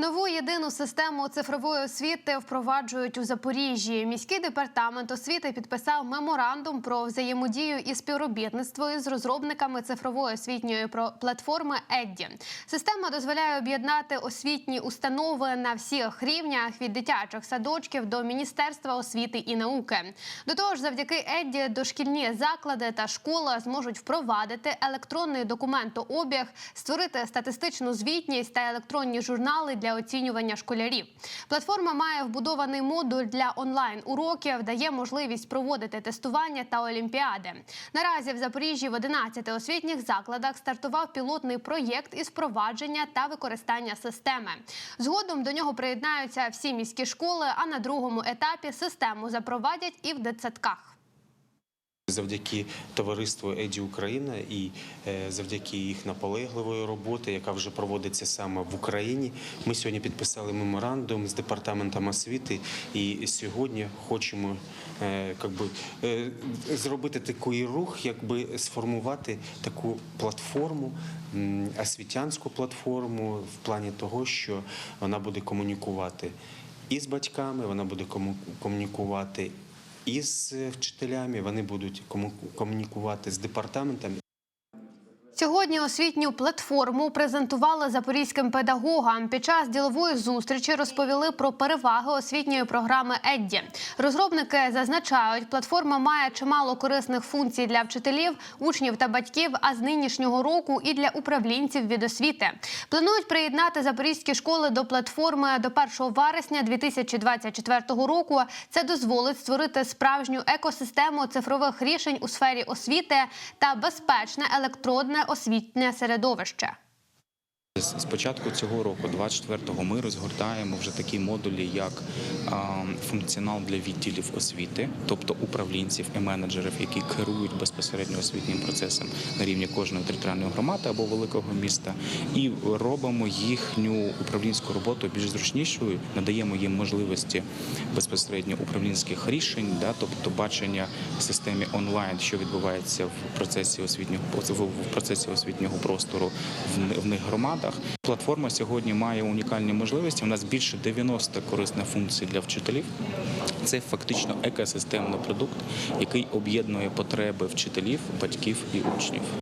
Нову єдину систему цифрової освіти впроваджують у Запоріжжі. Міський департамент освіти підписав меморандум про взаємодію і співробітництво із розробниками цифрової освітньої платформи Едді. Система дозволяє об'єднати освітні установи на всіх рівнях від дитячих садочків до Міністерства освіти і науки. До того ж, завдяки Едді дошкільні заклади та школа зможуть впровадити електронний документообіг, створити статистичну звітність та електронні журнали для оцінювання школярів. Платформа має вбудований модуль для онлайн уроків, дає можливість проводити тестування та олімпіади. Наразі в Запоріжжі в 11 освітніх закладах стартував пілотний проєкт із впровадження та використання системи. Згодом до нього приєднаються всі міські школи, а на другому етапі систему запровадять і в дитсадках. Завдяки товариству Еді Україна і е, завдяки їх наполегливої роботи, яка вже проводиться саме в Україні. Ми сьогодні підписали меморандум з департаментом освіти, і сьогодні хочемо е, е, зробити такий рух, якби сформувати таку платформу, освітянську платформу, в плані того, що вона буде комунікувати і з батьками, вона буде кому- комунікувати і з вчителями, вони будуть кому- комунікувати з департаментом Сьогодні освітню платформу презентували запорізьким педагогам. Під час ділової зустрічі розповіли про переваги освітньої програми Едді. Розробники зазначають, платформа має чимало корисних функцій для вчителів, учнів та батьків. А з нинішнього року і для управлінців від освіти планують приєднати запорізькі школи до платформи до 1 вересня 2024 року. Це дозволить створити справжню екосистему цифрових рішень у сфері освіти та безпечне електродне освітнє середовище. З початку цього року, 24-го, ми розгортаємо вже такі модулі, як функціонал для відділів освіти, тобто управлінців і менеджерів, які керують безпосередньо освітнім процесом на рівні кожної територіальної громади або великого міста, і робимо їхню управлінську роботу більш зручнішою, надаємо їм можливості безпосередньо управлінських рішень, да, тобто бачення в системі онлайн, що відбувається в процесі освітнього в процесі освітнього простору в ни- в громадах. Платформа сьогодні має унікальні можливості. У нас більше 90 корисних функцій для вчителів. Це фактично екосистемний продукт, який об'єднує потреби вчителів, батьків і учнів.